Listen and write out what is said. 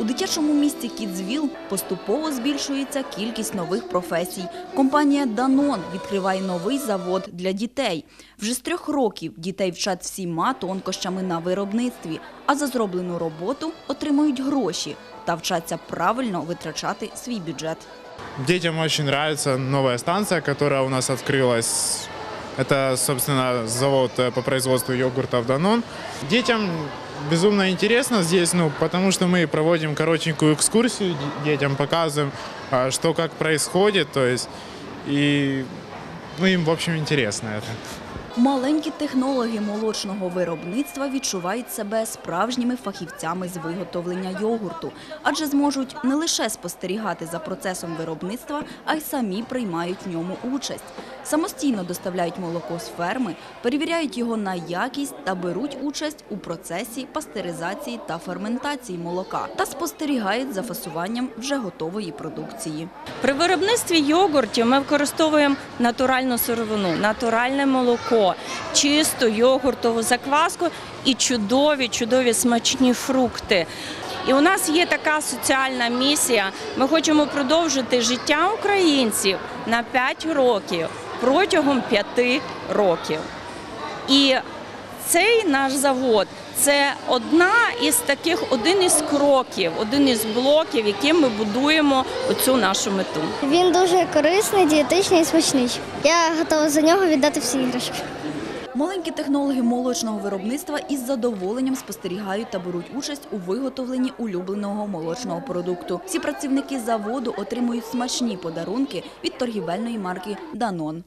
У дитячому місті Кідзвіл поступово збільшується кількість нових професій. Компанія Данон відкриває новий завод для дітей. Вже з трьох років дітей вчать всіма тонкощами на виробництві, а за зроблену роботу отримують гроші та вчаться правильно витрачати свій бюджет. Детям очень нравится новая станция, которая у нас открылась. Это, собственно, завод э, по производству йогуртов Данон. Детям безумно интересно здесь, ну, потому что мы проводим коротенькую экскурсию, де- детям показываем, а, что как происходит, то есть, и ну, им, в общем, интересно это. Маленькі технологи молочного виробництва відчувають себе справжніми фахівцями з виготовлення йогурту, адже зможуть не лише спостерігати за процесом виробництва, а й самі приймають в ньому участь. Самостійно доставляють молоко з ферми, перевіряють його на якість та беруть участь у процесі пастеризації та ферментації молока та спостерігають за фасуванням вже готової продукції. При виробництві йогуртів ми використовуємо натуральну сировину, натуральне молоко, чисту йогуртову закваску і чудові, чудові смачні фрукти. І у нас є така соціальна місія. Ми хочемо продовжити життя українців на 5 років протягом п'яти років. І цей наш завод це одна із таких, один із кроків, один із блоків, яким ми будуємо оцю нашу мету. Він дуже корисний, дієтичний і смачний. Я готова за нього віддати всі іграшки. Маленькі технологи молочного виробництва із задоволенням спостерігають та беруть участь у виготовленні улюбленого молочного продукту. Всі працівники заводу отримують смачні подарунки від торгівельної марки Данон.